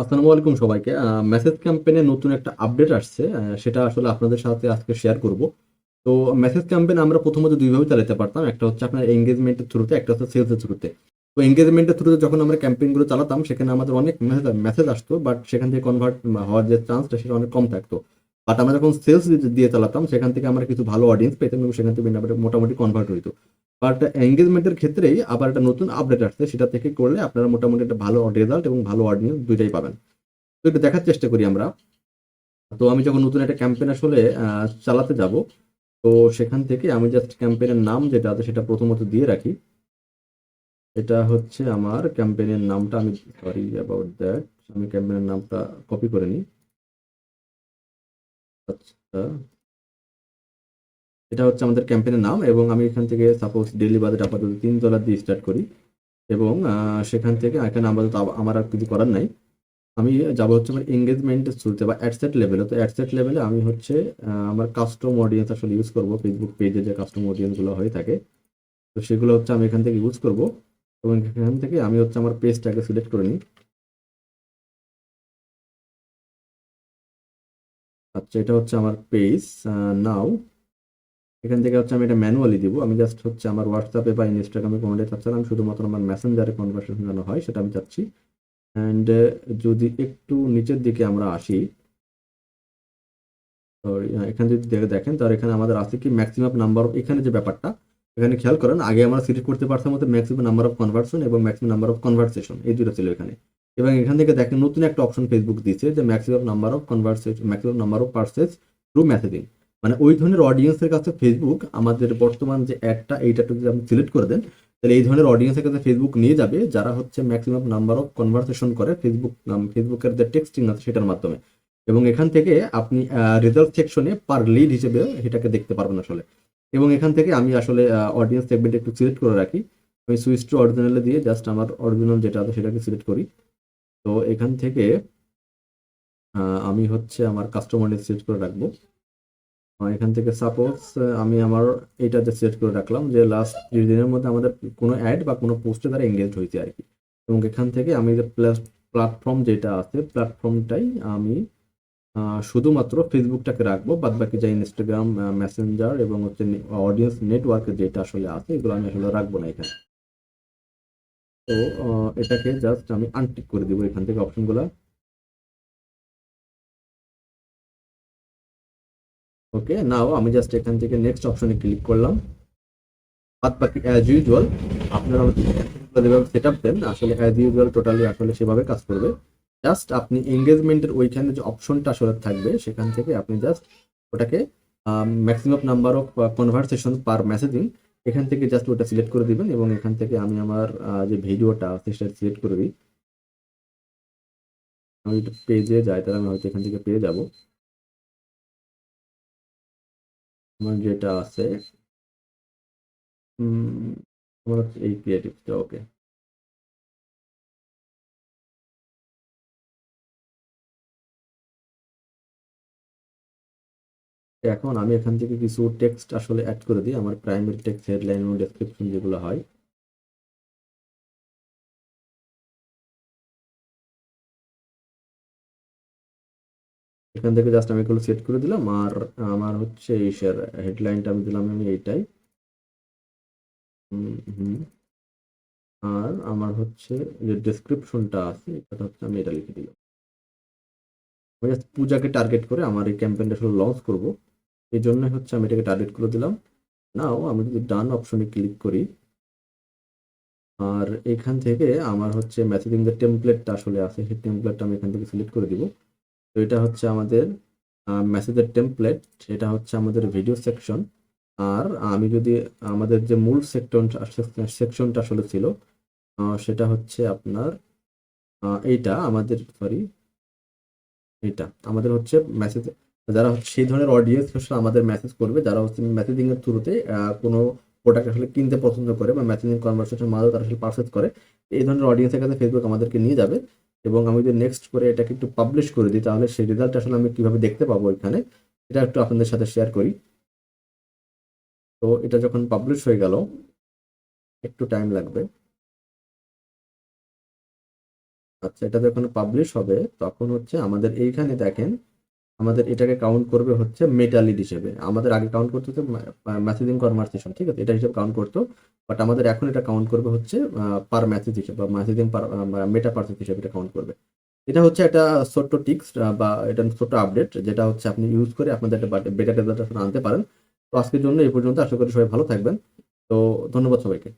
আসসালামু আলাইকুম সবাইকে। মেসেজ ক্যাম্পেইনে নতুন একটা আপডেট আসছে সেটা আসলে আপনাদের সাথে আজকে শেয়ার করব। তো মেসেজ ক্যাম্পেইন আমরা প্রথমত দুইভাবে চালাতে পারতাম, একটা হচ্ছে আপনার এঙ্গেজমেন্টের থ্রুতে একটা হচ্ছে সেলসের থ্রুতে তো। এঙ্গেজমেন্টের থ্রুতে যখন আমরা ক্যাম্পেইনগুলো চালাতাম, সেখানে আমাদের অনেক মেসেজ মেসেজ আসতো বাট সেখান থেকে কনভার্ট হওয়ার যে চান্সটা সেটা অনেক কম থাকতো। বাট আমরা যখন সেলস দিয়ে চালাতাম, সেখান থেকে আমরা কিছু ভালো অডিয়েন্স পেতাম এবং সেখান থেকে মোটামুটি কনভার্ট হইতো। বাট এঙ্গেজমেন্টের ক্ষেত্রেই আবার একটা নতুন আপডেট আসছে, সেটা থেকে করলে আপনারা মোটামুটি একটা ভালো রেজাল্ট এবং ভালো অডিয়েন্স দুইটাই পাবেন। তো এটা দেখার চেষ্টা করি আমরা। তো আমি যখন নতুন একটা ক্যাম্পেইন আসলে চালাতে যাব, তো সেখান থেকে আমি জাস্ট ক্যাম্পেইনের নাম যেটা আছে, সেটা প্রথমত দিয়ে রাখি। এটা হচ্ছে আমার ক্যাম্পেইনের নামটা, আমি সরি অ্যাবাউট দ্যাট আমি ক্যাম্পেইনের নামটা কপি করে নিই। আচ্ছা। এটা হচ্ছে আমাদের ক্যাম্পেনের নাম এবং আমি এখান থেকে সাপোজ ডেলি বাজেট আপাতত তিন ডলার দিয়ে স্টার্ট করি এবং সেখান থেকে এখানে আপাতত আমার আর কিছু করার নাই। আমি যাব হচ্ছে আমার এঙ্গেজমেন্টের থ্রুতে বা অ্যাডসেট লেভেলে তো অ্যাডসেট লেভেলে আমি হচ্ছে আমার কাস্টম অডিয়েন্স আসলে ইউজ করব। ফেসবুক পেজে যে কাস্টম অডিয়েন্সগুলো হয়ে থাকে, তো সেগুলো হচ্ছে আমি এখান থেকে ইউজ করব এবং এখান থেকে আমি হচ্ছে আমার পেজটাকে সিলেক্ট করে নিই। আচ্ছা এটা হচ্ছে আমার পেজ নাও এখান থেকে হচ্ছে আমি এটা ম্যানুয়ালি দিব। আমি জাস্ট হচ্ছে আমার হোয়াটসঅ্যাপে বা ইনস্টাগ্রামে কোনোটাই চাচ্ছি না আমি শুধুমাত্র আমার মেসেঞ্জারে কনভারসেশন যেন হয় সেটা আমি চাচ্ছি। অ্যান্ড যদি একটু নিচের দিকে আমরা আসি সরি এখানে যদি দেখে দেখেন, তাহলে এখানে আমাদের আছে কি ম্যাক্সিমাম নাম্বার এখানে যে ব্যাপারটা, এখানে খেয়াল করেন, আগে আমরা সিলেক্ট করতে পারতাম হচ্ছে ম্যাক্সিমাম নাম্বার অফ কনভার্সন এবং ম্যাক্সিমাম নাম্বার অফ কনভারসেশন এই দুটো ছিল এখানে। এবং এখান থেকে দেখেন নতুন একটা অপশন ফেসবুক দিয়েছে যে maximum number of conversation maximum number of purchase through messaging মানে ওই ধরনের অডিয়েন্সের কাছে ফেসবুক আমাদের বর্তমান যে অ্যাডটা এইটা যদি আপনি সিলেক্ট করে দেন, তাহলে এই ধরনের অডিয়েন্সের কাছে ফেসবুক নিয়ে যাবে, যারা হচ্ছে ম্যাক্সিমাম নাম্বার অফ কনভারসেশন করে ফেসবুক ফেসবুকের যে টেক্সটিং আছে সেটার মাধ্যমে। এবং এখান থেকে আপনি রেজাল্ট সেকশনে পার লিড হিসেবে এটাকে দেখতে পারবেন আসলে। এবং এখান থেকে আমি আসলে অডিয়েন্স সেগমেন্ট একটু সিলেক্ট করে রাখি। আমি সুইচ টু অরিজিনালে দিয়ে জাস্ট আমার অরিজিনাল যেটা আছে সেটাকে সিলেক্ট করি। তো এখান থেকে আমি হচ্ছে আমার কাস্টমার সিলেক্ট করে রাখব। এখান থেকে সাপোজ আমি আমার এটা যে সিলেক্ট করে রাখলাম যে লাস্ট ত্রিশ দিনের মধ্যে আমাদের কোনো অ্যাড বা কোনো পোস্টে তারা এঙ্গেজ হয়েছে আর কি। এবং এখান থেকে আমি যে প্লাস প্ল্যাটফর্ম যেটা আছে প্ল্যাটফর্মটাই আমি শুধুমাত্র ফেসবুকটাকে রাখব। বাদ বাকি যা ইনস্টাগ্রাম মেসেঞ্জার এবং হচ্ছে অডিয়েন্স নেটওয়ার্কে যেটা আসলে আছে, এগুলো আমি আসলে রাখব না এখানে। তো এটাকে জাস্ট আমি আনটিক করে দিব এখান থেকে অপশনগুলো ওকে নাও আমি জাস্ট এখান থেকে নেক্সট অপশনে ক্লিক করলাম। বাদ বাকি অ্যাজ ইউজুয়াল আপনারা যেভাবে সেট আপ দেন, আসলে অ্যাজ ইউজুয়াল টোটালি আসলে সেভাবে কাজ করবে। জাস্ট আপনি এঙ্গেজমেন্টের ওইখানে যে অপশনটা আসলে থাকবে, সেখান থেকে আপনি জাস্ট ওটাকে maximum number of conversation per messaging এখান থেকে জাস্ট ওটা সিলেক্ট করে দিবেন এবং এখান থেকে আমি আমার যে ভিডিওটা আছে সেটা সিলেক্ট করে দিই। আমি পেজে যাই, তাহলে আমি হয়তো এখান থেকে পেয়ে যাব। আমার যেটা আছে আমার হচ্ছে এই ক্রিয়েটিভটা ওকে এখন আমি এখান থেকে কিছু টেক্সট আসলে অ্যাড করে দিই, আমার প্রাইমারি টেক্সট হেডলাইন এবং ডেসক্রিপশন যেগুলো হয়। এখান থেকে জাস্ট আমি এগুলো সেট করে দিলাম আর আমার হচ্ছে এই হেডলাইনটা আমি দিলাম আমি এইটাই। হুম। আর আমার হচ্ছে যে ডেসক্রিপশনটা আছে এটা হচ্ছে আমি এটা লিখে দিলাম। আমি জাস্ট পূজাকে টার্গেট করে আমার এই ক্যাম্পেইনটা আসলে লঞ্চ করব। এই জন্য হচ্ছে আমি এটাকে টার্গেট করে দিলাম। নাও আমি যদি ডান অপশনে ক্লিক করি, আর এখান থেকে আমার হচ্ছে মেসেজিং যে টেমপ্লেটটা আসলে আছে, সেই টেমপ্লেটটা আমি এখান থেকে সিলেক্ট করে দিব। তো এটা হচ্ছে আমাদের মেসেজের টেমপ্লেট এটা হচ্ছে আমাদের ভিডিও সেকশন আর আমি যদি, আমাদের যে মূল সেকশন সেকশনটা আসলে ছিল সেটা হচ্ছে আপনার এইটা আমাদের সরি এটা আমাদের হচ্ছে মেসেজ যারা হচ্ছে সেই ধরনের অডিয়েন্স আসলে আমাদের মেসেজ করবে, যারা হচ্ছে মেসেজিং এর থ্রুতে কোনো প্রোডাক্ট আসলে কিনতে পছন্দ করে বা মেসেজিং কনভারসেশন মাধ্যমে তারা আসলে পারচেজ করে, এই ধরনের অডিয়েন্সের কাছে ফেসবুক আমাদেরকে নিয়ে যাবে। এবং আমি যদি নেক্সট করে এটাকে একটু পাবলিশ করে দিই, তাহলে সেই রেজাল্ট আসলে আমি কীভাবে দেখতে পাবো এখানে এটা একটু আপনাদের সাথে শেয়ার করি। তো এটা যখন পাবলিশ হয়ে গেল, একটু টাইম লাগবে। আচ্ছা এটা যখন পাবলিশ হবে, তখন হচ্ছে আমাদের এইখানে দেখেন আমাদের এটাকে কাউন্ট করবে হচ্ছে মেটালিড হিসেবে। আমাদের আগে কাউন্ট করতে হতো মেসেজিং কনভারসেশন ঠিক আছে? এটা হিসেবে কাউন্ট করতো। বাট আমাদের এখন এটা কাউন্ট করবে হচ্ছে পার মেসেজ হিসেবে বা মেসেজিং পার মেটা পার্সেন্ট হিসেবে এটা কাউন্ট করবে। এটা হচ্ছে একটা ছোট্ট টিক্স বা এটা ছোট্ট আপডেট যেটা হচ্ছে আপনি ইউজ করে আপনাদের একটা বেটা রেজাল্ট আনতে পারেন। তো আজকের জন্য এই পর্যন্ত। আশা করি সবাই ভালো থাকবেন। তো ধন্যবাদ সবাইকে।